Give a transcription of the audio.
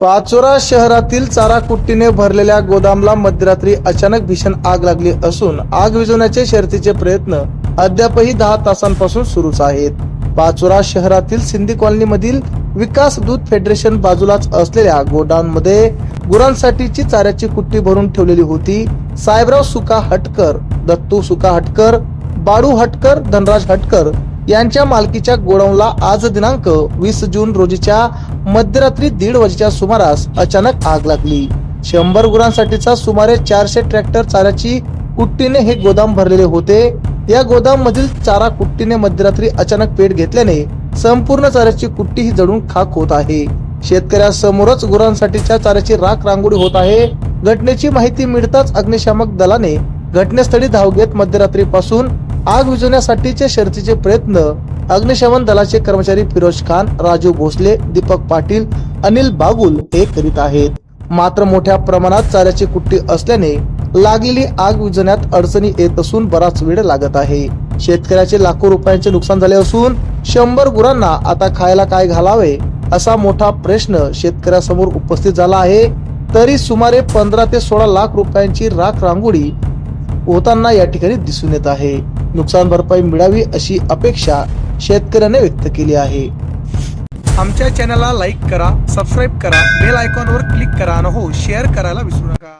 पाचोरा शहरातील चारा कुट्टीने भरलेल्या गोदामला मध्यरात्री अचानक भीषण आग लागली असून आग विझवण्याचे शर्तीचे प्रयत्न अद्यापही दहा तासांपासून सुरूच आहेत. पाचोरा शहरातील सिंधी कॉलनी मधील विकास दूध फेडरेशन बाजूलाच असलेल्या गोडाऊन मध्ये गुरांसाठीची चाऱ्याची कुट्टी भरून ठेवलेली होती. साहेबराव सुका हटकर दत्तू सुका हटकर बाळू हटकर धनराज हटकर यांच्या मालकीच्या गोडाऊनला आज दिनांक वीस जून रोजीच्या मध्यरात्री दीड वाजेच्या सुमारास अचानक आग लागली. शंभर गुरांसाठीचा सुमारे चारशे ट्रॅक्टर चाऱ्याची कुट्टीने हे गोदाम भरलेले होते. या गोदाम मधील चारा कुट्टीने मध्यरात्री अचानक पेट घेतल्याने संपूर्ण चाऱ्याची कुट्टी ही जडून खाक होत आहे. शेतकऱ्यासमोरच गुरांसाठीच्या चाऱ्याची राख रांगोळी होत आहे. घटनेची माहिती मिळताच अग्निशामक दलाने घटनास्थळी धाव घेत मध्यरात्रीपासून आग विझवण्यासाठीचे शर्तीचे प्रयत्न अग्निशमन दलाचे कर्मचारी फिरोज खान राजू भोसले दीपक पाटील अनिल बागुल हे करीत आहेत. मात्र मोठ्या प्रमाणात चाऱ्याची कुट्टी असल्याने लागलेली आग विजण्यात अडचणी येत असून बराच वेळ लागत आहे. शेतकऱ्याचे लाखो रुपयांचे नुकसान झाले असून शंभर गुरांना आता खायला काय घालावे असा मोठा प्रश्न शेतकऱ्यासमोर उपस्थित झाला आहे. तरी सुमारे पंधरा ते सोळा लाख रुपयांची राख रांगोळी होताना या ठिकाणी दिसून येत आहे. नुकसान भरपाई मिळावी अशी अपेक्षा शेतकऱ्याने व्यक्त केली आहे. आमच्या चॅनलला लाईक करा सबस्क्राईब करा बेल आयकॉनवर क्लिक करा आणि हो शेअर करायला विसरू नका.